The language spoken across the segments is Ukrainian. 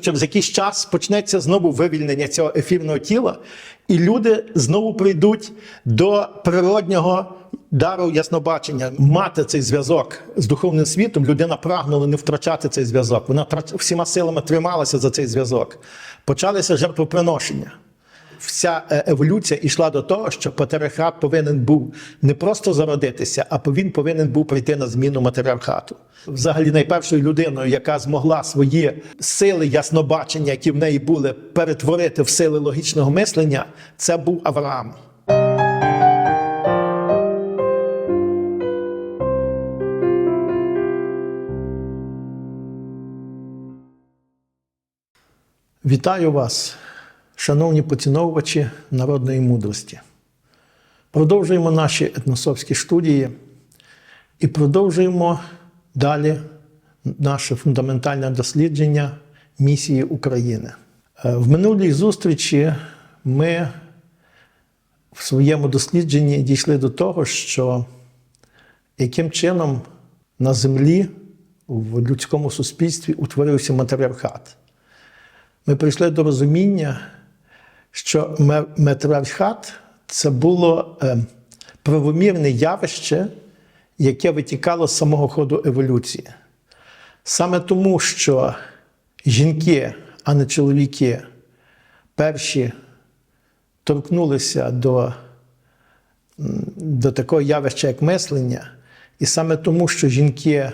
Через якийсь час почнеться знову вивільнення цього ефірного тіла, і люди знову прийдуть до природнього дару яснобачення, мати цей зв'язок з духовним світом. Людина прагнула не втрачати цей зв'язок. Вона всіма силами трималася за цей зв'язок. Почалися жертвоприношення. Вся е, еволюція йшла до того, що патріархат повинен був не просто зародитися, а він повинен був прийти на зміну матріархату. Взагалі, найпершою людиною, яка змогла свої сили яснобачення, які в неї були, перетворити в сили логічного мислення, це був Авраам. Вітаю вас, шановні поціновувачі народної мудрості. Продовжуємо наші етносовські студії і продовжуємо далі наше фундаментальне дослідження місії України. Е, В минулій зустрічі ми в своєму дослідженні дійшли до того, що яким чином на землі в людському суспільстві утворився матріархат ми прийшли до розуміння, що ме- матріархат це було е, правомірне явище, яке витікало з самого ходу еволюції. Саме тому, що жінки, а не чоловіки, перші торкнулися до, до такого явища, як мислення, і саме тому, що жінки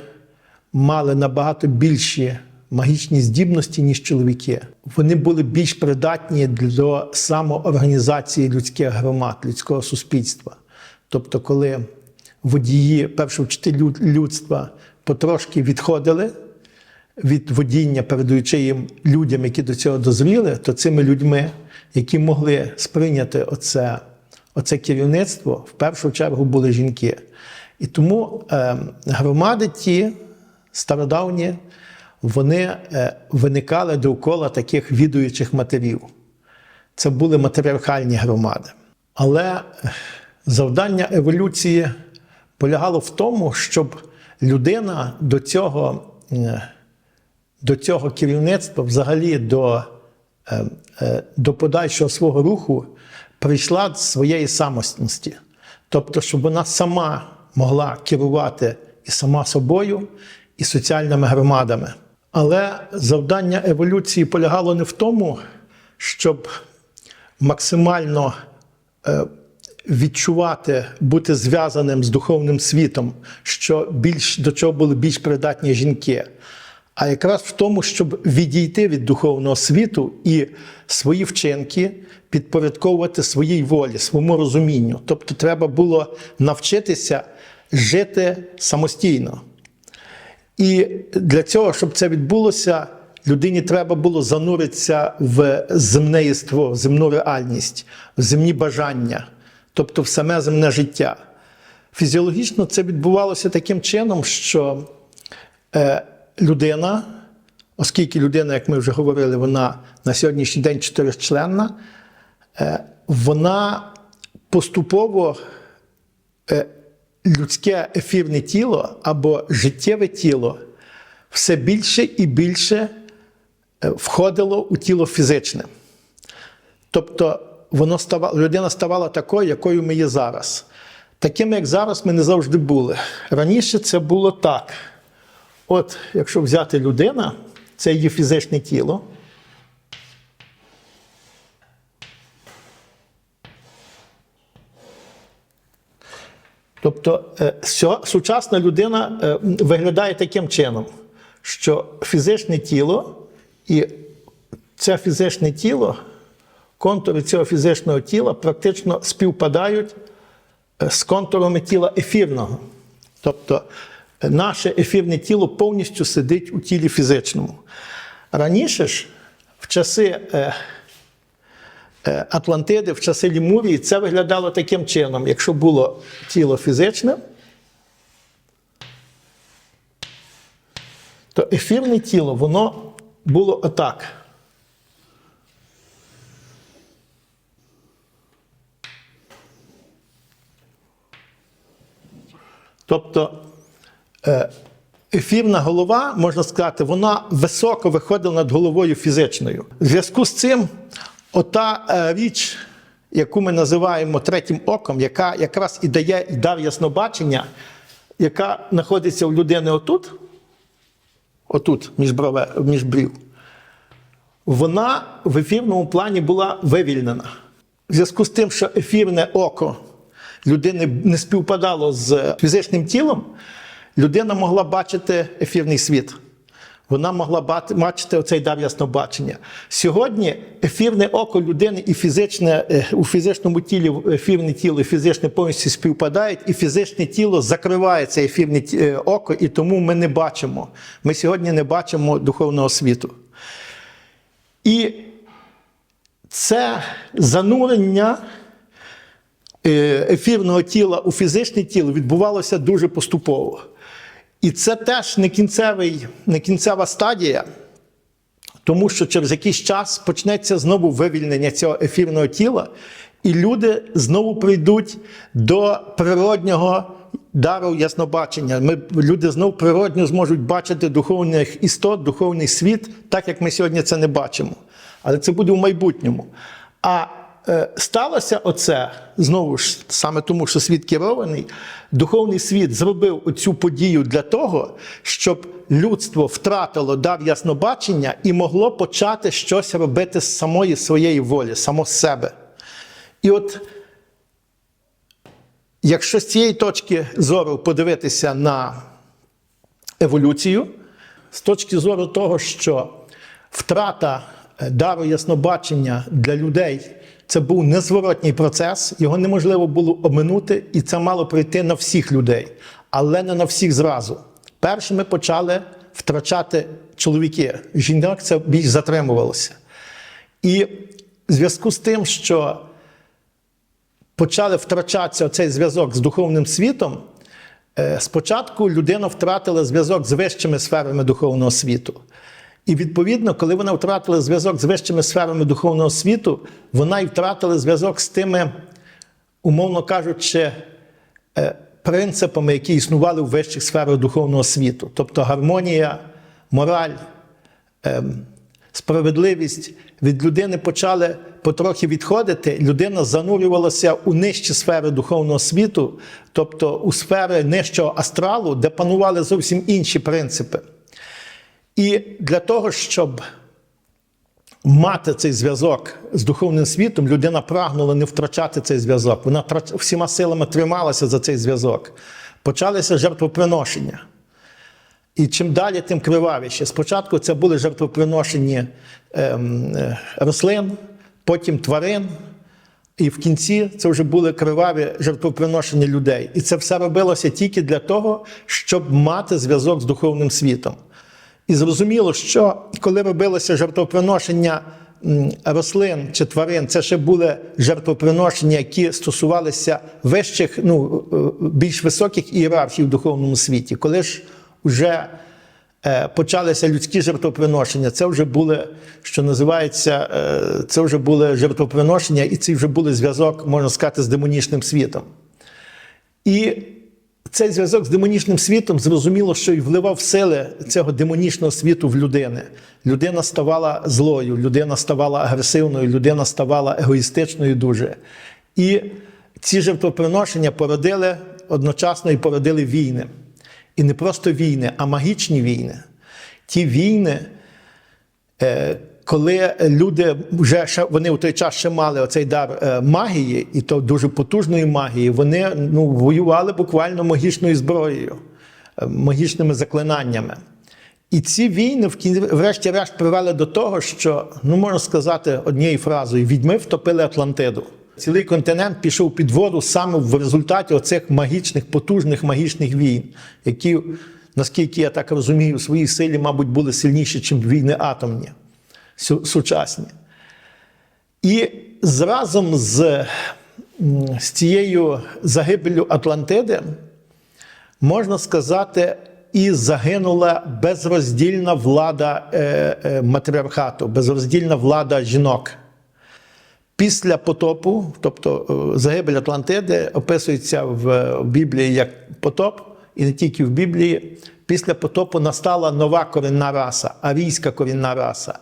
мали набагато більші магічні здібності, ніж чоловіки. Вони були більш придатні до самоорганізації людських громад, людського суспільства. Тобто, коли водії, першовчителі люд- людства потрошки відходили від водіння, передаючи їм людям, які до цього дозріли, то цими людьми, які могли сприйняти оце, оце керівництво, в першу чергу були жінки. І тому е, громади ті стародавні, вони е, виникали довкола таких відуючих матерів. Це були матріархальні громади. Але е, завдання еволюції полягало в тому, щоб людина до цього, е, до цього керівництва, взагалі до, до подальшого свого руху, прийшла з своєї самостійності. Тобто, щоб вона сама могла керувати і сама собою, і соціальними громадами. Але завдання еволюції полягало не в тому, щоб максимально е, відчувати, бути зв'язаним з духовним світом, що більш, до чого були більш придатні жінки, а якраз в тому, щоб відійти від духовного світу і свої вчинки підпорядковувати своїй волі, своєму розумінню. Тобто, треба було навчитися жити самостійно. І для цього, щоб це відбулося, людині треба було зануритися в земне єство, в земну реальність, в земні бажання, тобто в саме земне життя. Фізіологічно це відбувалося таким чином, що е, людина, оскільки людина, як ми вже говорили, вона на сьогоднішній день чотиричленна, е, вона поступово е, людське ефірне тіло або життєве тіло все більше і більше е, входило у тіло фізичне. Тобто воно ставало, людина ставала такою, якою ми є зараз. Такими, як зараз, ми не завжди були. Раніше це було так. От, якщо взяти людина, це її фізичне тіло. Тобто е, сучасна людина е, виглядає таким чином, що фізичне тіло і це фізичне тіло, контури цього фізичного тіла практично співпадають е, з контурами тіла ефірного. Тобто наше ефірне тіло повністю сидить у тілі фізичному. Раніше ж, в часи Атлантиди, в часи Лімурії, це виглядало таким чином: якщо було тіло фізичне, то ефірне тіло, воно було отак. Тобто е, ефірна голова, можна сказати, вона високо виходила над головою фізичною. В зв'язку з цим, ота е, річ, яку ми називаємо третім оком, яка якраз і дає і дар яснобачення, яка знаходиться у людини отут, отут, між, брове, між брів, вона в ефірному плані була вивільнена. В зв'язку з тим, що ефірне око людини не співпадало з фізичним тілом, людина могла бачити ефірний світ. Вона могла бачити оцей дар яснобачення. Сьогодні ефірне око людини і фізичне, е, у фізичному тілі ефірне тіло і фізичне повністю співпадають, і фізичне тіло закриває це ефірне е, око, і тому ми не бачимо. Ми сьогодні не бачимо духовного світу. І це занурення е, ефірного тіла у фізичне тіло відбувалося дуже поступово. І це теж не, кінцевий, не кінцева стадія, тому що через якийсь час почнеться знову вивільнення цього ефірного тіла, і люди знову прийдуть до природнього дару яснобачення. Ми, люди знову природньо зможуть бачити духовних істот, духовний світ, так як ми сьогодні це не бачимо. Але це буде в майбутньому. А сталося оце знову ж саме тому, що світ керований. Духовний світ зробив оцю подію для того, щоб людство втратило дар яснобачення і могло почати щось робити з самої своєї волі, само себе. І от якщо з цієї точки зору подивитися на еволюцію, з точки зору того, що втрата е, дару яснобачення для людей це був незворотній процес, його неможливо було обминути, і це мало прийти на всіх людей, але не на всіх зразу. Першими почали втрачати чоловіки. Жінок це більш затримувалося. І в зв'язку з тим, що почали втрачатися цей зв'язок з духовним світом, е, спочатку людина втратила зв'язок з вищими сферами духовного світу. І відповідно, коли вона втратила зв'язок з вищими сферами духовного світу, вона і втратила зв'язок з тими, умовно кажучи, е, принципами, які існували в вищих сферах духовного світу. Тобто гармонія, мораль, ем, справедливість від людини почали потрохи відходити. Людина занурювалася у нижчі сфери духовного світу, тобто у сфери нижчого астралу, де панували зовсім інші принципи. І для того, щоб мати цей зв'язок з духовним світом, людина прагнула не втрачати цей зв'язок. Вона всіма силами трималася за цей зв'язок. Почалися жертвоприношення. І чим далі, тим кривавіше. Спочатку це були жертвоприношення ем, е, рослин, потім тварин, і в кінці це вже були криваві жертвоприношення людей. І це все робилося тільки для того, щоб мати зв'язок з духовним світом. І зрозуміло, що коли робилося жертвоприношення рослин чи тварин, це ще були жертвоприношення, які стосувалися вищих, ну, е, більш високих ієрархій в духовному світі. Коли ж вже е, почалися людські жертвоприношення, це вже були, що називається, е, це вже були жертвоприношення, і це вже були зв'язок, можна сказати, з демонічним світом. І цей зв'язок з демонічним світом зрозуміло, що і вливав сили цього демонічного світу в людини. Людина ставала злою, людина ставала агресивною, людина ставала егоїстичною дуже. І ці жертвоприношення породили одночасно і породили війни. І не просто війни, а магічні війни. Ті війни, Е, коли люди вже ще вони у той час ще мали оцей дар е, магії, і то дуже потужної магії, вони ну, воювали буквально магічною зброєю, е, магічними заклинаннями. І ці війни, в кін- врешті-решт, привели до того, що, ну можна сказати, однією фразою, відьми втопили Атлантиду. Цілий континент пішов під воду саме в результаті оцих магічних, потужних магічних війн, які, наскільки я так розумію, в своїй силі, мабуть, були сильніші, ніж війни атомні, сучасні. І разом з, з цією загибеллю Атлантиди, можна сказати, і загинула безроздільна влада е, е, матріархату, безроздільна влада жінок. Після потопу, тобто е, загибель Атлантиди, описується в Біблії як потоп, і не тільки в Біблії, після потопу настала нова корінна раса, арійська корінна раса.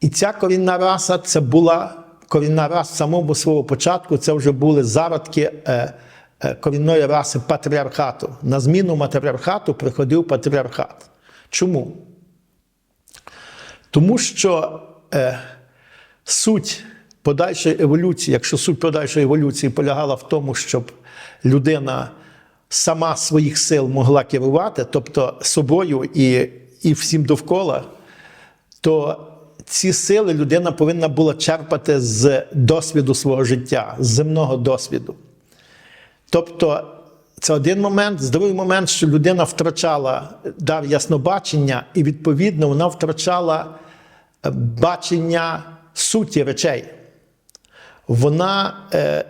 І ця корінна раса це була корінна раса самого свого початку, це вже були зародки е, е, корінної раси патріархату. На зміну матріархату приходив патріархат. Чому? Тому що е, суть подальшої еволюції, якщо суть подальшої еволюції полягала в тому, щоб людина сама своїх сил могла керувати, тобто собою і, і всім довкола, то ці сили людина повинна була черпати з досвіду свого життя, з земного досвіду. Тобто, це один момент. З другий момент, що людина втрачала дар яснобачення, і, відповідно, вона втрачала е, бачення суті речей. Вона, е,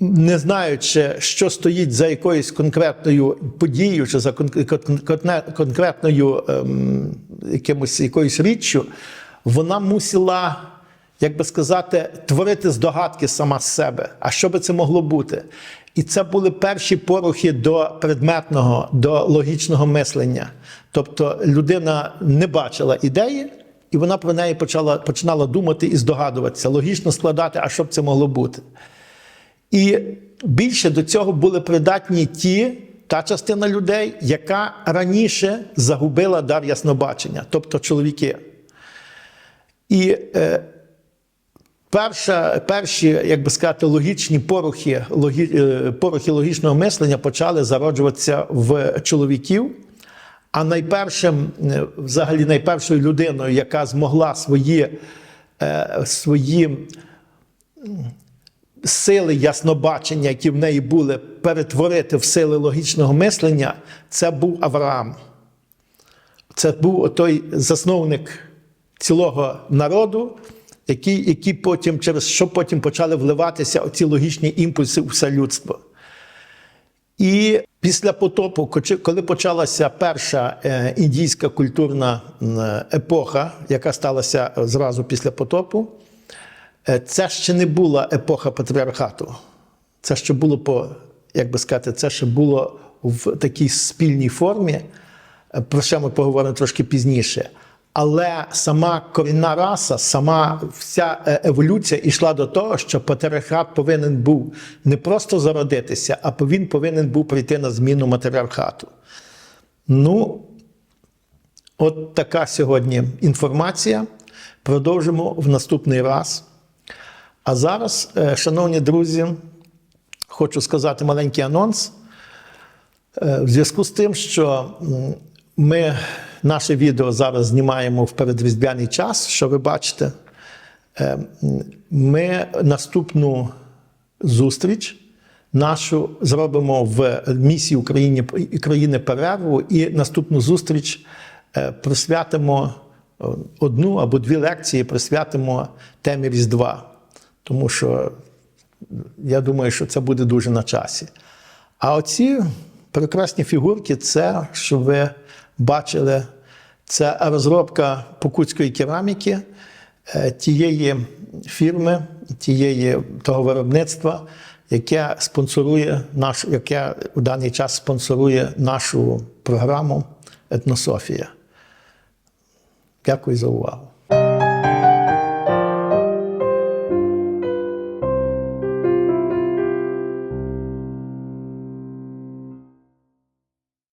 не знаючи, що стоїть за якоюсь конкретною подією чи за конкретною ем, якимось, якоюсь річчю, вона мусила, як би сказати, творити здогадки сама з себе. А що би це могло бути? І це були перші порухи до предметного, до логічного мислення. Тобто людина не бачила ідеї, і вона про неї почала, починала думати і здогадуватися, логічно складати, а що б це могло бути. І більше до цього були придатні ті, та частина людей, яка раніше загубила дар яснобачення, тобто чоловіки. І е, перша, перші, як би сказати, логічні порухи, логі, е, порухи логічного мислення почали зароджуватися в чоловіків. А найпершим, е, взагалі, найпершою людиною, яка змогла свої, е, свої сили яснобачення, які в неї були, перетворити в сили логічного мислення, це був Авраам. Це був той засновник цілого народу, який, який потім, через що потім почали вливатися оці логічні імпульси у все людство. І після потопу, коли- почалася перша е, індійська культурна епоха, яка сталася зразу після потопу, е, це ще не була епоха патріархату. Це ще було по, як би сказати, це ще було в такій спільній формі, про що ми поговоримо трошки пізніше. Але сама корінна раса, сама вся е, еволюція йшла до того, що патріархат повинен був не просто зародитися, а він повинен був прийти на зміну матріархату. Ну, от така сьогодні інформація. Продовжимо в наступний раз. А зараз, е, шановні друзі, хочу сказати маленький анонс. Е, В зв'язку з тим, що ми наше відео зараз знімаємо в передріздвяний час, що ви бачите, е, ми наступну зустріч нашу зробимо в місії Україні, країни перерву і наступну зустріч е, присвятимо е, одну або дві лекції присвятимо темі Різдва. Тому що я думаю, що це буде дуже на часі. А оці прекрасні фігурки це, що ви бачили, це розробка покутської кераміки е, тієї фірми, тієї того виробництва, яке спонсорує наш, яке у даний час спонсорує нашу програму Етнософія. Дякую за увагу.